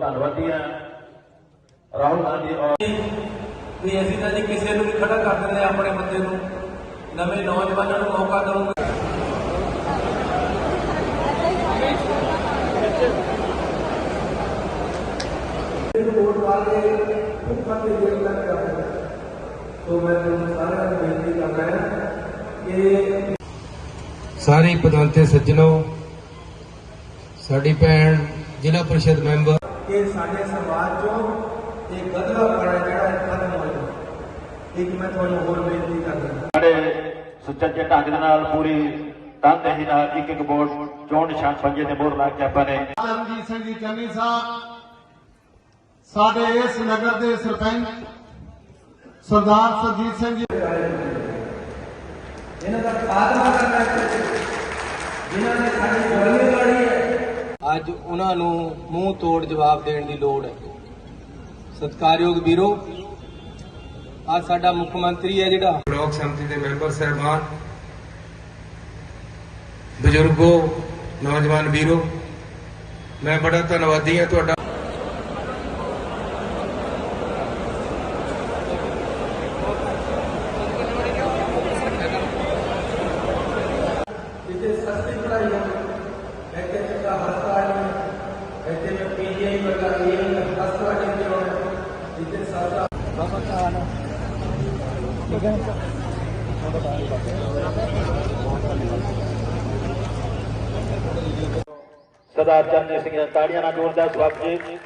ਧੰਨਵਾਦੀ ਹਾਂ। ਰਾਹੁਲ ਗਾਂਧੀ ਔਰ ਵੀ ਅਸੀਂ ਤਾਂ ਜੀ ਕਿਸੇ ਨੂੰ ਵੀ ਖੜਾ ਕਰ ਦਿੰਦੇ ਹਾਂ ਆਪਣੇ ਬੰਦੇ ਨੂੰ। ਨਵੇਂ ਨੌਜਵਾਨਾਂ ਨੂੰ ਮੌਕਾ ਦਵਾਂਗੇ ਵੋਟ ਪਾ ਕੇ ਉੱਪਰ ਤੇ ਜੇਲ੍ਹ ਤੱਕ ਕਰਦੇ ਸੋ ਮੈਂ ਤੁਹਾਨੂੰ ਸਾਰਿਆਂ ਨੂੰ ਬੇਨਤੀ ਕਰਦਾ ਹਾਂ ਕਿ ਸਾਰੇ ਪਦਵੰਤੇ ਸੱਜਣੋ ਸਾਡੀ ਭੈਣ ਜ਼ਿਲ੍ਹਾ ਪਰਿਸ਼ਦ ਮੈਂਬਰ ਕਿ ਸਾਡੇ ਸਮਾਜ ਚੋਂ ਇਹ ਗਦਲਾ ਪੜਾ ਜਿਹੜਾ ਖਤਮ ਹੋ ਜਾਵੇ ਇੱਕ ਮੈਂ ਤੁਹਾਨੂੰ ਹੋਰ ਬੇਨਤੀ ਕਰਦਾ ਸਾਡੇ ਸੁਚੱਜੇ ਢੰਗ ਦੇ ਨਾਲ ਪੂਰੀ ਤਨਦੇਹੀ ਨਾਲ ਇੱਕ ਇੱਕ ਵੋਟ ਚੋਣ ਨਿਸ਼ਾਨ ਪੰਜੇ ਤੇ ਮੋਹਰ ਲਾ ਕੇ ਆਪਾਂ ਨੇ ਰਣਜੀਤ ਸਿੰਘ ਜੀ ਚੰਨੀ ਸਾਹਿਬ ਸਾਡੇ ਇਸ ਨਗਰ ਦੇ ਸਰਪੰਚ ਸਰਦਾਰ ਸਰਜੀਤ ਸਿੰਘ ਜੀ। ਇਹਨਾਂ ਦਾ ਖਾਤਮਾ ਕਰਨਾ ਚਾਹੀਦਾ ਜਿਨ੍ਹਾਂ ਨੇ ਸਾਡੀ ਹੈ ਅੱਜ ਉਹਨਾਂ ਨੂੰ ਮੂੰਹ ਤੋੜ ਜਵਾਬ ਦੇਣ ਦੀ ਲੋੜ ਹੈ। ਸਤਿਕਾਰਯੋਗ ਵੀਰੋ ਅੱਜ ਸਾਡਾ ਮੁੱਖ ਮੰਤਰੀ ਹੈ ਜਿਹੜਾ। ਬਲਾਕ ਸੰਮਤੀ ਦੇ ਮੈਂਬਰ ਸਹਿਬਾਨ ਬਜ਼ੁਰਗੋ ਨੌਜਵਾਨ ਵੀਰੋ ਮੈਂ ਬੜਾ ਧੰਨਵਾਦੀ ਹਾਂ ਤੁਹਾਡਾ। ਜਿੱਥੇ ਸਸਤੀ ਪੜਾਈ ਹੈ। ਇੱਥੇ ਚੰਗਾ ਹਸਪਤਾਲ ਹੈ ਇੱਥੇ ਮੈਂ ਪੀਜੀਆਈ ਵਰਗਾ ਇਹ ਹਸਪਤਾਲ ਦੇ ਸਰਦਾਰ ਚਰਨਜੀਤ ਸਿੰਘ ਜੀ ਤਾੜੀਆਂ ਨਾਲ ਜ਼ੋਰਦਾਰ ਸਵਾਗਤ ਜੀ।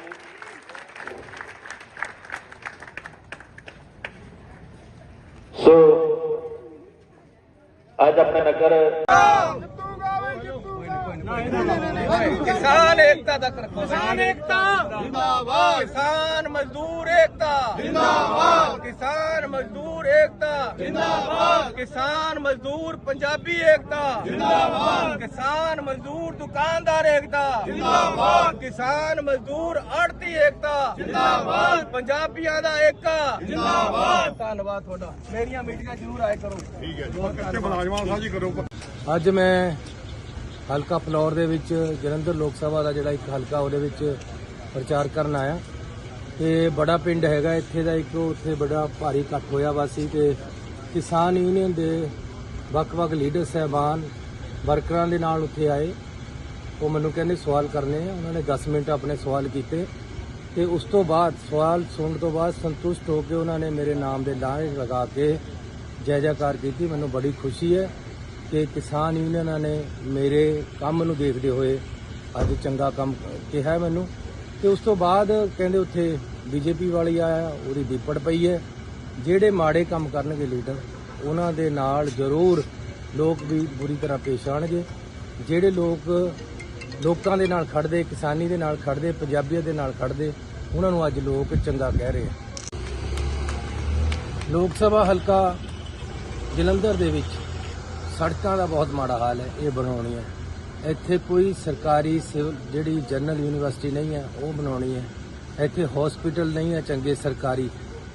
ਸੋ, ਅੱਜ ਆਪਣੇ ਨਗਰ ਕਿਸਾਨ ਏਕਤਾ ਦਾ ਕਰ ਕਿਸਾਨ ਏਕਤਾ। ਜਿੰਦਾਬਾਦ। ਕਿਸਾਨ ਮਜ਼ਦੂਰ ਏਕਤਾ। ਜਿੰਦਾਬਾਦ। ਕਿਸਾਨ ਮਜ਼ਦੂਰ ਏਕਤਾ। ਜਿੰਦਾਬਾਦ। ਕਿਸਾਨ ਮਜ਼ਦੂਰ ਪੰਜਾਬੀ ਏਕਤਾ। ਜਿੰਦਾਬਾਦ। ਕਿਸਾਨ ਮਜ਼ਦੂਰ ਦੁਕਾਨਦਾਰ ਏਕਤਾ। ਜਿੰਦਾਬਾਦ। ਕਿਸਾਨ ਮਜ਼ਦੂਰ ਆੜਤੀ ਏਕਤਾ। ਜਿੰਦਾਬਾਦ। ਪੰਜਾਬੀਆਂ ਦਾ ਏਕਾ ਜਿੰਦਾਬਾਦ। ਧੰਨਵਾਦ ਤੁਹਾਡਾ। ਮੇਰੀਆਂ ਮੀਟਿੰਗਾਂ ਜ਼ਰੂਰ ਆਏ ਕਰੋ। ਠੀਕ ਹੈ ਜੀ। ਮੁਲਾਜ਼ਮਾਂ ਸਾਂਝੀ ਕਰੋ। ਅੱਜ ਮੈਂ ਹਲਕਾ ਫਲੌਰ ਦੇ ਵਿੱਚ ਜਲੰਧਰ ਲੋਕ ਸਭਾ ਦਾ ਜਿਹੜਾ ਇੱਕ ਹਲਕਾ ਉਹਦੇ ਵਿੱਚ ਪ੍ਰਚਾਰ ਕਰਨ ਆਇਆ। ਤੇ ਬੜਾ ਪਿੰਡ ਹੈਗਾ, ਇੱਥੇ ਦਾ ਇੱਕ ਉੱਥੇ ਬੜਾ ਭਾਰੀ ਇਕੱਠ ਹੋਇਆ ਵਾ ਸੀ ਤੇ ਕਿਸਾਨ ਯੂਨੀਅਨ ਦੇ ਵੱਖ-ਵੱਖ ਲੀਡਰ ਸਹਿਬਾਨ ਵਰਕਰਾਂ ਦੇ ਨਾਲ ਉੱਥੇ ਆਏ। ਉਹ ਮੈਨੂੰ ਕਹਿੰਦੇ, ਸਵਾਲ ਕਰਨੇ ਆ। ਉਹਨਾਂ ਨੇ 10 ਮਿੰਟ ਆਪਣੇ ਸਵਾਲ ਕੀਤੇ ਤੇ ਉਸ ਤੋਂ ਬਾਅਦ, ਸਵਾਲ ਸੁਣਨ ਤੋਂ ਬਾਅਦ ਸੰਤੁਸ਼ਟ ਹੋ ਕੇ ਉਹਨਾਂ ਨੇ ਮੇਰੇ ਨਾਮ ਦੇ ਲਾਹੇ ਲਗਾ ਕੇ ਜੈ ਜੈਕਾਰ ਕੀਤੀ। ਮੈਨੂੰ ਬੜੀ ਖੁਸ਼ੀ ਹੈ। ਕਿ ਕਿਸਾਨ ਯੂਨੀਅਨਾਂ ਨੇ ਮੇਰੇ ਕੰਮ ਨੂੰ ਦੇਖਦੇ ਹੋਏ ਅੱਜ ਚੰਗਾ ਕੰਮ ਕਿਹਾ ਮੈਨੂੰ। ਤੇ ਉਸ ਤੋਂ ਬਾਅਦ ਕਹਿੰਦੇ ਉੱਥੇ ਬੀਜੇਪੀ ਵਾਲੀ ਆਇਆ, ਉਹਦੀ ਦੀਪੜ ਪਈ ਹੈ। ਜਿਹੜੇ ਮਾੜੇ ਕੰਮ ਕਰਨਗੇ ਲੀਡਰ ਉਹਨਾਂ ਦੇ ਨਾਲ ਜ਼ਰੂਰ ਲੋਕ ਵੀ ਬੁਰੀ ਤਰ੍ਹਾਂ ਪੇਸ਼ ਆਣਗੇ ਜਿਹੜੇ ਲੋਕ ਲੋਕਾਂ ਦੇ ਨਾਲ ਖੜਦੇ ਕਿਸਾਨੀ ਦੇ ਨਾਲ ਖੜਦੇ ਪੰਜਾਬੀਅਤ ਦੇ ਨਾਲ ਖੜਦੇ ਉਹਨਾਂ ਨੂੰ ਅੱਜ ਲੋਕ ਚੰਗਾ ਕਹਿ ਰਹੇ ਆ ਲੋਕ ਸਭਾ ਹਲਕਾ ਜਲੰਧਰ ਦੇ ਵਿੱਚ ਸੜਕਾਂ ਦਾ ਬਹੁਤ ਮਾੜਾ ਹਾਲ ਹੈ, ਇਹ ਬਣਾਉਣੀ ਹੈ। ਇੱਥੇ ਕੋਈ ਸਰਕਾਰੀ ਸਿਵਲ, ਜਿਹੜੀ ਜਨਰਲ ਯੂਨੀਵਰਸਿਟੀ ਨਹੀਂ ਹੈ, ਉਹ ਬਣਾਉਣੀ ਹੈ। ਇੱਥੇ ਹਸਪੀਟਲ ਨਹੀਂ ਹੈ ਚੰਗੇ ਸਰਕਾਰੀ,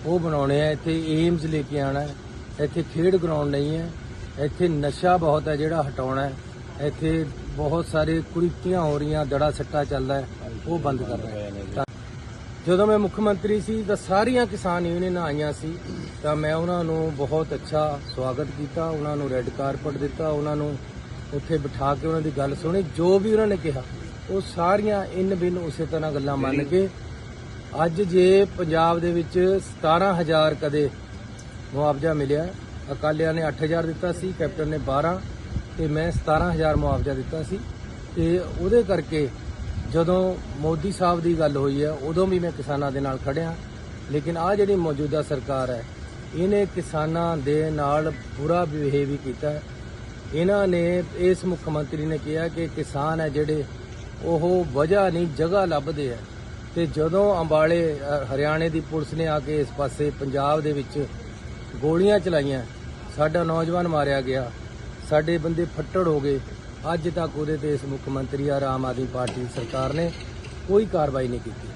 ਉਹ ਬਣਾਉਣੇ ਆ। ਇੱਥੇ ਏਮਜ਼ ਲੈ ਕੇ ਆਣਾ ਹੈ। ਇੱਥੇ ਖੇਡ ਗਰਾਊਂਡ ਨਹੀਂ ਹੈ। ਇੱਥੇ ਨਸ਼ਾ ਬਹੁਤ ਹੈ ਜਿਹੜਾ ਹਟਾਉਣਾ ਹੈ। ਇੱਥੇ ਬਹੁਤ ਸਾਰੇ ਕੁਰੀਤੀਆਂ ਹੋ ਰਹੀਆਂ, ਦੜਾ ਸੱਟਾ ਚੱਲਦਾ ਉਹ ਬੰਦ ਕਰਨਾ ਹੈ। ਤਾਂ ਜਦੋਂ ਮੈਂ ਮੁੱਖ ਮੰਤਰੀ ਸੀ, ਤਾਂ ਸਾਰੀਆਂ ਕਿਸਾਨ ਯੂਨੀਅਨਾਂ ਆਈਆਂ ਸੀ। ਤਾਂ ਮੈਂ ਉਹਨਾਂ ਨੂੰ ਬਹੁਤ ਅੱਛਾ ਸਵਾਗਤ ਕੀਤਾ ਉਹਨਾਂ ਨੂੰ ਰੈੱਡ ਕਾਰਪਟ ਦਿੱਤਾ ਉਹਨਾਂ ਨੂੰ ਉੱਥੇ ਬਿਠਾ ਕੇ ਉਹਨਾਂ ਦੀ ਗੱਲ ਸੁਣੀ ਜੋ ਵੀ ਉਹਨਾਂ ਨੇ ਕਿਹਾ ਉਹ ਸਾਰੀਆਂ ਇਨ ਬਿਨ ਉਸੇ ਤਰ੍ਹਾਂ ਗੱਲਾਂ ਮੰਨ ਕੇ ਅੱਜ ਜੇ ਪੰਜਾਬ ਦੇ ਵਿੱਚ 17000 ਕਦੇ ਮੁਆਵਜ਼ਾ ਮਿਲਿਆ ਅਕਾਲੀਆਂ ਨੇ 8000 ਦਿੱਤਾ ਸੀ ਕੈਪਟਨ ਨੇ 12 ਤੇ ਮੈਂ 17000 ਮੁਆਵਜ਼ਾ ਦਿੱਤਾ ਸੀ ਤੇ ਉਹਦੇ ਕਰਕੇ ਜਦੋਂ ਮੋਦੀ ਸਾਹਿਬ ਦੀ ਗੱਲ ਹੋਈ ਹੈ ਉਦੋਂ ਵੀ ਮੈਂ ਕਿਸਾਨਾਂ ਦੇ ਨਾਲ ਖੜਿਆ ਲੇਕਿਨ ਆ ਜਿਹੜੀ ਮੌਜੂਦਾ ਸਰਕਾਰ ਹੈ ਇਹਨੇ ਕਿਸਾਨਾਂ ਦੇ ਨਾਲ ਬੁਰਾ ਬਿਹੇਵ ਕੀਤਾ। ਇਹਨਾਂ ਨੇ ਇਸ ਮੁੱਖ ਮੰਤਰੀ ਨੇ ਕਿਹਾ ਕਿ ਕਿਸਾਨ ਹੈ ਜਿਹੜੇ, ਉਹ ਵਜ੍ਹਾ ਨਹੀਂ, ਜਗ੍ਹਾ ਲੱਭਦੇ ਆ। ਤੇ ਜਦੋਂ ਅੰਬਾਲੇ ਹਰਿਆਣੇ ਦੀ ਪੁਲਿਸ ਨੇ ਆ ਕੇ ਇਸ ਪਾਸੇ ਪੰਜਾਬ ਦੇ ਵਿੱਚ ਗੋਲੀਆਂ ਚਲਾਈਆਂ, ਸਾਡਾ ਨੌਜਵਾਨ ਮਾਰਿਆ ਗਿਆ, ਸਾਡੇ ਬੰਦੇ ਫੱਟੜ ਹੋ ਗਏ। ਅੱਜ ਤੱਕ ਉਹਦੇ ਤੇ ਇਸ ਮੁੱਖ ਮੰਤਰੀ ਆ, ਆਮ ਆਦਮੀ ਪਾਰਟੀ ਸਰਕਾਰ ਨੇ ਕੋਈ ਕਾਰਵਾਈ ਨਹੀਂ ਕੀਤੀ।